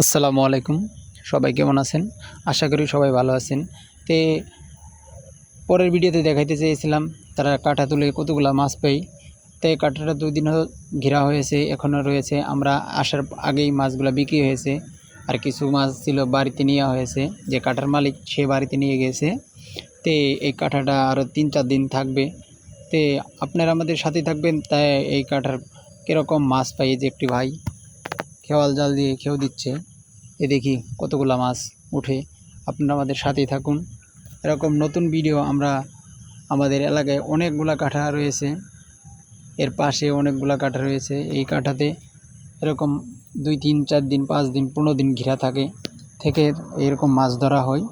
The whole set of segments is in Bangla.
আসসালামু আলাইকুম। সবাই কেমন আছেন? আশা করি সবাই ভালো আছেন। তে, পরের ভিডিওতে দেখাইতে চেয়েছিলাম, তারা কাঁটা তুলে কতগুলা মাছ পাই তাই কাঁটাটা দুই দিন ঘেরা হয়েছে এখনও রয়েছে। আমরা আসার আগেই মাছগুলা বিক্রি হয়েছে। আর কিছু মাছ ছিল বাড়িতে নেওয়া হয়েছে, যে কাঁটার মালিক সে বাড়িতে নিয়ে গেছে। তে, এই কাঁটাটা আরও তিন চার দিন থাকবে। তে, আপনারা আমাদের সাথে থাকবেন তাই এই কাঁটার কীরকম মাছ পাই যে একটি ভাই। খেওয়াল জাল দিয়ে খেয়েও দিচ্ছে। এ দেখি কতগুলো মাছ উঠে। আপনারা আমাদের সাথেই থাকুন। এরকম নতুন ভিডিও আমরা আমাদের এলাকায় অনেকগুলা কাঠা রয়েছে। এর পাশে অনেকগুলা কাঠা রয়েছে। এই কাঠাতে এরকম দুই তিন, চার দিন, পাঁচ দিন, পনেরো দিন ঘেরা থাকে। থেকে এরকম মাছ ধরা হয়।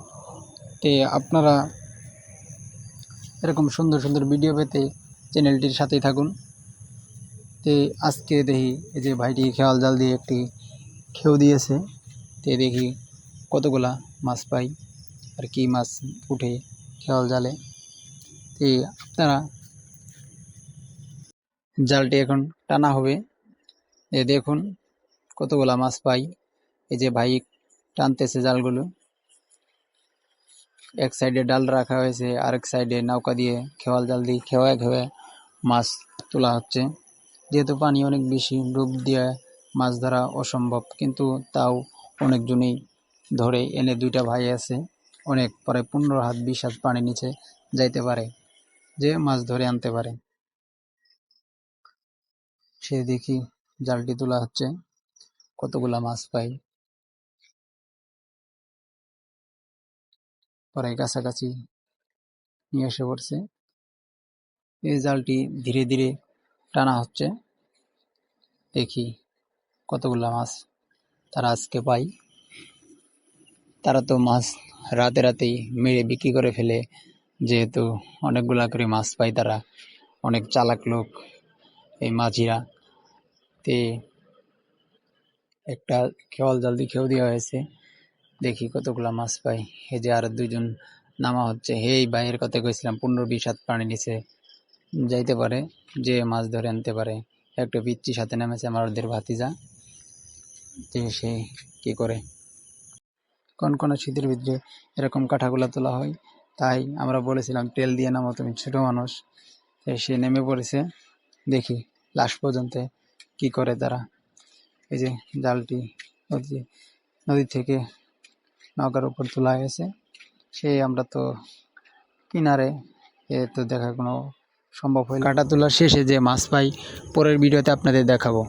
তে আপনারা এরকম সুন্দর সুন্দর ভিডিও পেতে চ্যানেলটির সাথেই থাকুন। তে আজকে দেখি এই যে ভাইটি খেয়াল জাল দিয়ে একটি খেউ দিয়েছে। তে দেখি কতগুলা মাছ পাই আর কি মাছ উঠে খেয়াল জালে। তে আপনারা জালটি এখন টানা হবে। এ দেখুন কতগুলা মাছ পাই। এই যে ভাই টানতেছে জালগুলো। এক সাইডে ডাল রাখা হয়েছে, আরেক সাইডে নৌকা দিয়ে খেওয়াল জাল দিয়ে খেওয়া খেওয়া মাছ তোলা হচ্ছে। যেহেতু পানি অনেক বেশি ডুব দিয়ে মাছ ধরা অসম্ভব, কিন্তু তাও অনেকজনেই ধরে এনে দুইটা ভাই আছে, অনেক পরে পনেরো হাত বিশ হাত পানি নিচে যাইতে পারে, যে মাছ ধরে আনতে পারে। সে দেখি জালটি তোলা হচ্ছে, কতগুলা মাছ পাই। পরে কাছাকাছি নিয়ে এসে পড়ছে। এই জালটি ধীরে ধীরে টানা হচ্ছে। দেখি কতগুলা মাছ তারা আজকে পাই তারা তো মাছ রাতে রাতেই মেরে বিক্রি করে ফেলে। যেহেতু অনেকগুলা করে মাছ পায় তারা। অনেক চালাক লোক এই মাঝিরা। তে একটা খেওয়াল জাল দিয়ে খেয়েও দেওয়া হয়েছে। দেখি কতগুলা মাছ পাই এই যে আর দুইজন নামা হচ্ছে। এই ভাইয়ের কথা কইছিলাম, পনেরো বিশ হাত পানি নিচে যাইতে পারে, যে মাছ ধরে আনতে পারে। একটা পিচ্ছি সাথে নেমেছে আমার ওদের ভাতিজা, যে সে কী করে? কোন কোন শীতের ভিতরে এরকম কাঠাগুলা তোলা হয়, তাই আমরা বলেছিলাম তেল দিয়ে নামো তুমি ছোট মানুষ। তাই সে নেমে পড়েছে। দেখি লাস্ট পর্যন্ত কি করে তারা? এই যে জালটি নদী নদী থেকে নৌকার উপর তোলা হয়েছে। সে আমরা তো কিনারে, এ তো দেখা কোনো সম্ভব হয় কাটা তোলার শেষে যে মাছ পাই পরের ভিডিওতে আপনাদের দেখাবো।